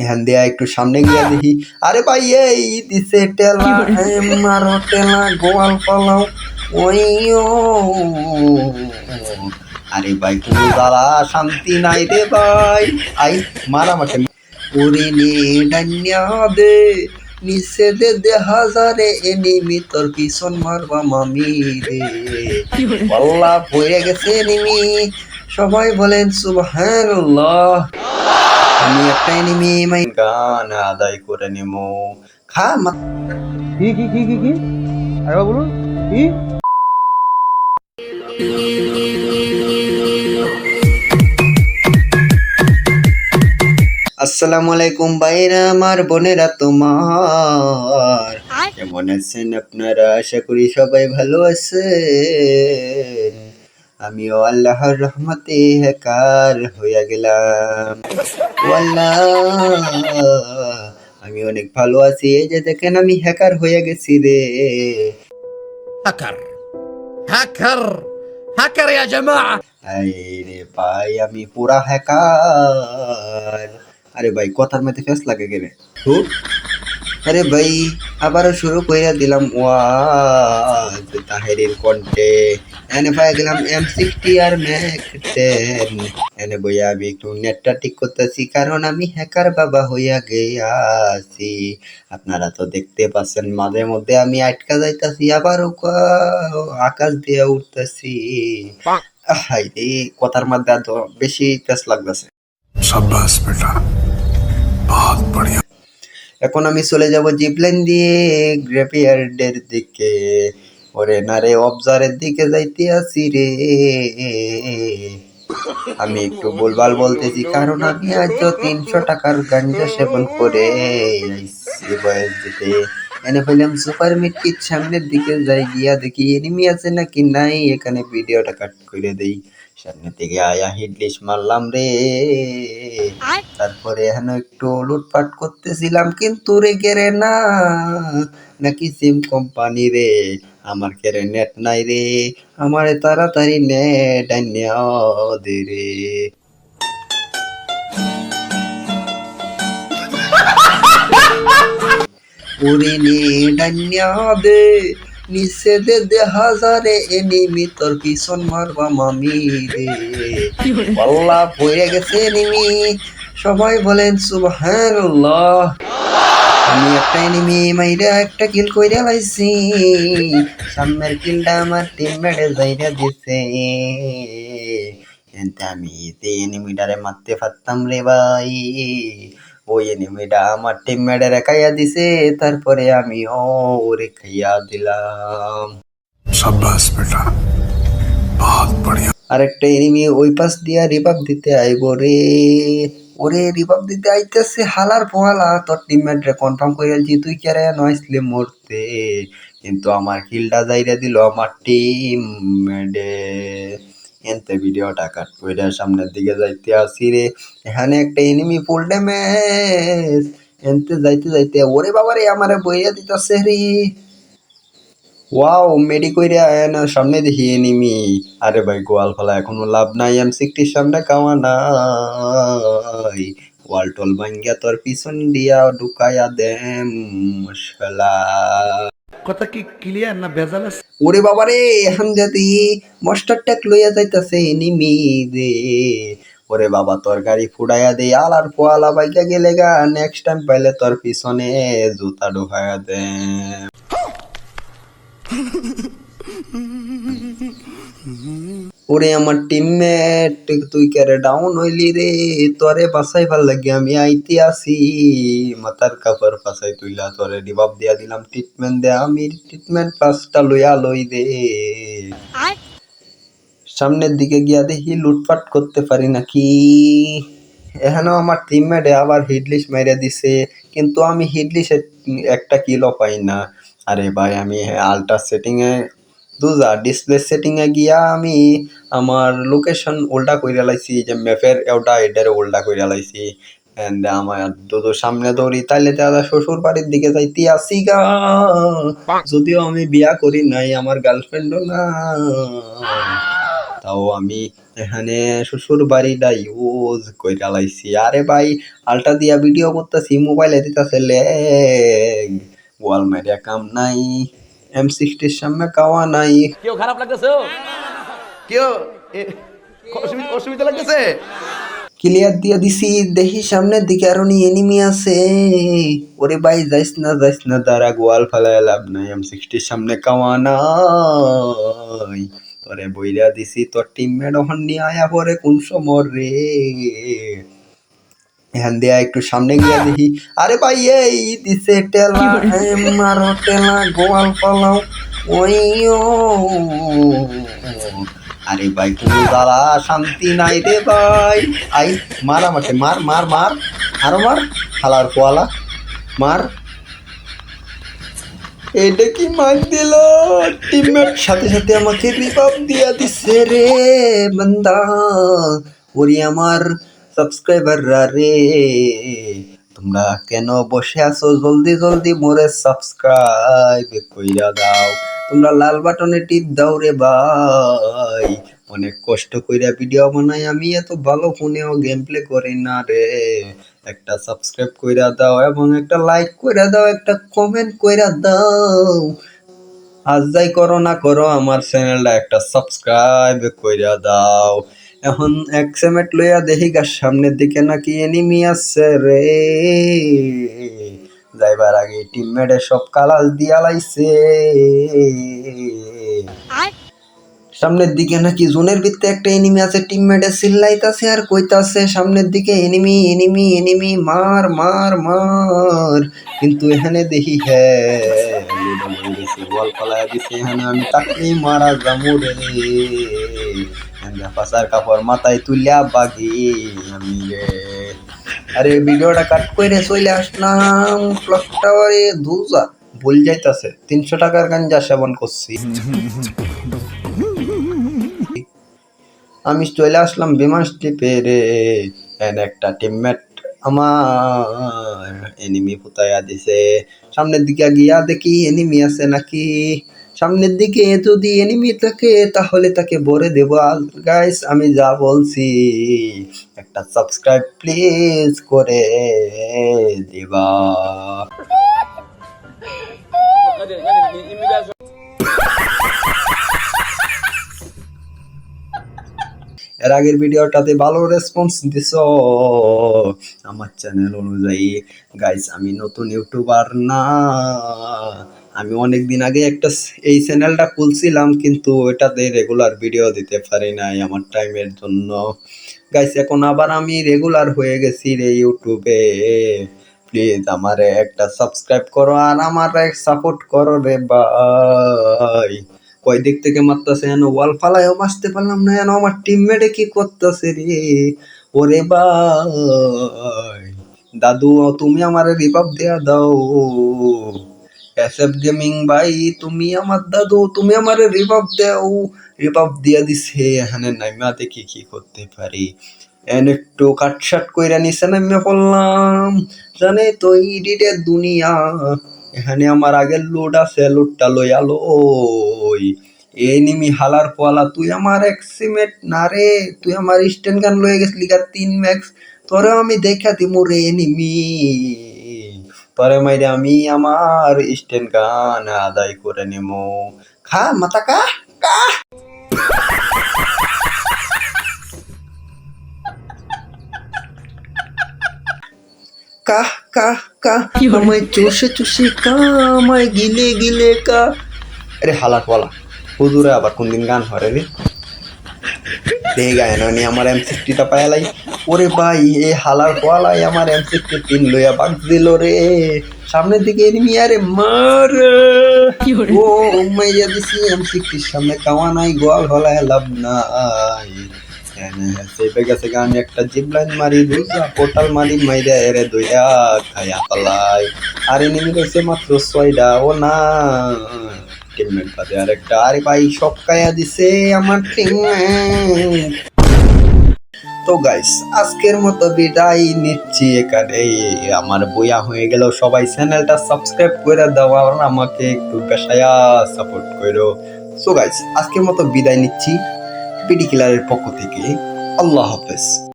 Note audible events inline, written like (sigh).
এখান দেয়া একটু সামনে গিয়ে দেখি। আরে ভাই এই দিছে টেলা মারো টেলা গোয়াল পালাও ওই ও। আরে ভাই কোনো জ্বালা শান্তি নাই রে ভাই। আই মারা মাঠে। ওরে নে ডান্যা দে নিচে দে দে হাজারে এনিমি তোর পিছন মারবা মামি রে? আল্লাহ পড়ে গেছে এনিমি সবাই বলেন সুবহানাল্লাহ। আমি একটা এনিমি মাই গান আদায় করে নেব খা মা কি কি কি কি কি বলুন কি আসসালামু আলাইকুম ভাইরা আমার বোনেরা তোমার কেমন আছেন আপনারা? আশা করি সবাই ভালো আছেন। আমিও আল্লাহর রহমতে হেকার হইয়া গেলাম। আমি অনেক ভালো আছি এই যে দেখেন আমি হ্যাকার হইয়া গেছি রে। হ্যাকার হ্যাকার হ্যাকার ইয়া জামা আরে ভাই আমি পুরা হ্যাকার। আরে ভাই কথার মধ্যে ফেস লাগে গেলে আরে ভাই আবারও শুরু কইরা দিলাম ওয়া তাহেরির কণ্ঠে। এনে পাই দিলাম এম সিক্সটি আর ম্যাক টেন এনে বইয়া আমি একটু নেটটা ঠিক করতেছি কারণ আমি হ্যাকার বাবা হইয়া গেয়াছি আপনারা তো দেখতে পাচ্ছেন মাঝে মধ্যে আমি আটকা যাইতাছি আবারও আকাশ দিয়ে উঠতেছি। হাই এই কথার মধ্যে বেশি পেস লাগতেছে। সাব্বাস বেটা বহুত বড়িয়া। এখন আমি চলে যাব জিপলাইন দিয়ে গ্রেভিয়ার্ডের দিকে। ওরে না রে, অবজারের দিকে যাইতে আসি রে। আমি একটু বলবাল বলতেছি, কারণ আমি আজ তিনশো টাকার গাঞ্জা সেবন করে বয়স দিতে। এনে পেলাম সুপার সামনের দিকে যাই, গিয়া দেখি এনিমি আছে নাকি নাই, এখানে ভিডিওটা কাট করে দেই। সামনের দিকে আয়া হিডলিশ মারলাম রে। তারপরে এখানে একটু লুটপাট করতেছিলাম কিন্তু রে কেরে না। নাকি সিম কোম্পানি রে? আমার কেরে নেট নাই রে। আমারে তাড়াতাড়ি নেট দে রে। (laughs) ওরে নেট দে। নিচে দে দে হাজারে এনিমি তোর পিছন মারবা মামি রে? আল্লাহ পড়ে গেছে এনিমি সবাই বলেন, সুবহানাল্লাহ। আমি একটা এনিমি, মাইরা একটা কিল কইরা লাইছি। সামনের কিলটা আমার টিমমেটে যাইরা দিছে। আমি যে এনিমিটারে মারতে পারতাম রে ভাই। ওই এনিমিটা আমার টিম টিমমেটের খাইয়া দিছে তারপরে আমি ওরে খাইয়া দিলাম। সাব্বাস বেটা বহুত বড়িয়া আরেকটা এনিমি ওই পাশ দিয়া রিবাব দিতে আইব রে। ওরে রিবাব দিতে আইতেছে হালার পোহালা তোর টিমমেট রে কনফার্ম করে যে তুই কে রে নয়সলে মরতে? কিন্তু আমার কিলটা যাইরা দিল আমার টিম টিমমেটে এনতে ভিডিওটা কাট কইরা সামনের দিকে যাইতে আসি রে। এখানে একটা এনিমি ফুল ড্যামেজ এনতে যাইতে যাইতে, ওরে বাবা রে আমারে বইয়া দিতেছে রে। ওয়াও, মেডি কইরা না, সামনে দেখি এনিমি আরে ভাই, গোয়াল ফলা, এখনও লাভ নাই এম সিক্সটির সামনে কাওয়া নাই। ওয়াল টল ভাঙ্গিয়া তোর পিছন দিয়া ঢুকাইয়া দেম মশলা কথা কি ক্লিয়ার না ভেজাল আছে? ওরে বাবা রে এখন যদি মাস্টার ট্যাক লইয়া যাইতাছে নিমি দে ওরে বাবা, তোর গাড়ি ফুডাইয়া দে, আলার পোয়ালা বাইকা গেলে গা নেক্সট টাইম পাইলে তোর পিছনে জুতা ঢুকাইয়া দে ওরে আমার টিমমেট তুই কেরে ডাউন হইলি রে? তোরে বাসাই ভালো লাগে আমি আইতে আসি। মাথার কাপড় পাশাই তুইলা তোরে ডিবাব দিয়া দিলাম ট্রিটমেন্ট দে আমি ট্রিটমেন্ট পাঁচটা লইয়া লই দে। সামনের দিকে গিয়া দেখি লুটপাট করতে পারি নাকি? এখানেও আমার টিমমেটে আবার হিডলিশ মেরে দিছে কিন্তু আমি হিডলিশে একটা কিলো পাই না। আরে ভাই আমি আল্ট্রা সেটিং এ দুজা ডিসপ্লে সেটিং এ গিয়া আমি আমার লোকেশন উল্টা কইরা লাইছি যে ম্যাপের ওটা এটার উল্টা কইরা লাইছি। এন্ড আমার দুদু সামনে দৌড়ি তাইলে দাদা শ্বশুর বাড়ির দিকে যাইতে আসি গা। যদিও আমি বিয়া করি নাই আমার গার্লফ্রেন্ডও না তাও আমি এখানে শ্বশুর বাড়িটা ইউজ কইরা লাইছি। আরে ভাই আলটা দিয়া ভিডিও করতেছি মোবাইলে দিতেছে লেগ। ওয়াল মারিয়া কাম নাই। এম সিক্সটির সামনে কাওয়া নাই কেউ খারাপ লাগতেছে কেউ অসুবিধা অসুবিধা লাগতেছে ক্লিয়ার দিয়া দিছি দেখি সামনের দিকে আরও নি এনিমি আছে ওরে ভাই যাইস না যাইস না তারা গোয়াল ফেলায় লাভ নাই এম সিক্সটির সামনে কাওয়া নাই তোরে বইরা দিছি তোর টিমমেট ওখান নিয়ে আয়া পরে কোন সময় রে এখান দিয়া একটু সামনে গিয়া দেখি। আরে ভাই এই দিছে টেলা মারো টেলা গোয়াল পালাও ওই আরে ভাই কোনো জ্বালা শান্তি নাই রে ভাই। আই মার আমাকে মার মার মার। আরও মার হালার কোয়ালা মার। এটা কি মার দিল? টিমমেট সাথে সাথে আমাকে রিভাব দিয়া দিছে রে বান্দা। ওরে আমার সাবস্ক্রাইবাররা তোমরা কেন বসে আছো? জলদি জলদি মোরে সাবস্ক্রাইব কইরা দাও। তোমরা লাল বাটনে টিপ দাও রে ভাই। অনেক কষ্ট কইরা ভিডিও বানাই। আমি এত ভালো ফোনেও গেম প্লে করি না রে। একটা সাবস্ক্রাইব কইরা দাও এবং একটা লাইক কইরা দাও, একটা কমেন্ট কইরা দাও। আজ যাই করো না করো, আমার চ্যানেলটা একটা সাবস্ক্রাইব কইরা দাও। এখন এক সেমেট লইয়া দেখি গাছ সামনের দিকে নাকি এনিমি আছে রে। যাইবার আগে টিমমেটে সব কালাল দিয়া লাইছে। সামনের দিকে নাকি জোনের ভিতরে একটা এনিমি আছে টিমমেটে চিল্লাইতাছে আর কইতাছে সামনের দিকে এনিমি এনিমি এনিমি মার মার মার। কিন্তু এখানে দেখি হ্যাঁ ওয়াল পালায়া দিছে এখানে আমি তাকেই মারা যামু রে। পাশার কাপড় মাথায় তুলিয়া বাগি আমি আরে ভিডিওটা কাট করে চলে আসলাম। ক্লক টাওয়ারে দুজা ভুল যাইতাছে। তিনশো টাকার গাঞ্জা সেবন করছি। আমি চলে আসলাম বিমান স্টিপে রে। একটা টিমমেট আমার এনিমি ফুতাইয়া দিছে। সামনের দিকে গিয়া দেখি এনিমি আছে নাকি? সামনের দিকে যদি এনিমি থাকে তাহলে তাকে ভরে দেবো। গাইস আমি যা বলছি একটা সাবস্ক্রাইব প্লিজ করে দিবা। (laughs) এর আগের ভিডিওটাতে ভালো রেসপন্স দিছ। আমার চ্যানেল অনুযায়ী গাইস আমি নতুন ইউটিউবার না। আমি অনেক দিন আগে একটা এই চ্যানেলটা খুলছিলাম, কিন্তু এটাতে রেগুলার ভিডিও দিতে পারি নাই আমার টাইমের জন্য। গাইস এখন আবার আমি রেগুলার হয়ে গেছি রে ইউটিউবে প্লিজ আমারে একটা সাবস্ক্রাইব করো আর আমার সাপোর্ট করো রে ভাই। কয় দিক থেকে মারতেছে যেন? ওয়াল ফালায়ও বাঁচতে পারলাম না যেন। আমার টিমমেটে কি করতেছে রে? ওরে ভাই। দাদু, তুমি আমার রিপাব দেয়া দাও। এসএফ গেমিং ভাই, তুমি আমার দাদু, তুমি আমার রিপাব দাও। রিপাব দিয়া দিছে, এখানে নাইমা দেখি কি করতে পারি। এন একটু কাটসাট কইরা নিচে নামিয়ে পড়লাম। জানে তো ইডিটের দুনিয়া। এখানে আমার আগের লোড আছে লোডটা লই আলো। ওই এনিমি হালার পোয়ালা, তুই আমার এক্সিমেট না রে, তুই আমার স্ট্যান্ড গান লয়ে গেছিলি গা, তিন ম্যাক্স তোরে আমি দেখা দিমু রে এনিমি পরে মাইরে আমি আমার স্ট্যান্ড গান আদায় করে নেব খা, মাথা কা কা কাহ কাহ কাহ আমায় চষে চষে কা আমায় গিলে গিলে কা। আরে হালাক বলা হুজুরে আবার কোন দিন গান হরে রে? দে গায় না আমার এম সিক্সটিটা পায়ালাই ওরে ভাই এ হালার পোয়ালাই আমার এম সিক্সটি তিন লইয়া বাগ দিল রে। সামনের দিকে এনিমি আরে মার। ও মাইয়া দিছি এম সিক্সটির সামনে কাওয়া নাই গোয়াল হলায় লাভ নাই। আমি একটা জিপ লাইন মারি, দুইটা পোর্টাল মারি মাইরে এরে দুইয়া খায়া পালাই আর এনিমি রয়েছে মাত্র ছয়টা ও না টিমমেট বাদে আরেকটা। আরে ভাই সব খায়া দিছে আমার টিমমেট তো গাইস আজকের মতো বিদায় নিচ্ছি এখানে আমার বইয়া হয়ে গেল। সবাই চ্যানেলটা সাবস্ক্রাইব করে দাও আর আমাকে একটু পেশায়া সাপোর্ট করো। সো গাইস আজকের মতো বিদায় নিচ্ছি। হ্যাপি ডি কিলারের পক্ষ থেকে আল্লাহ হাফেজ।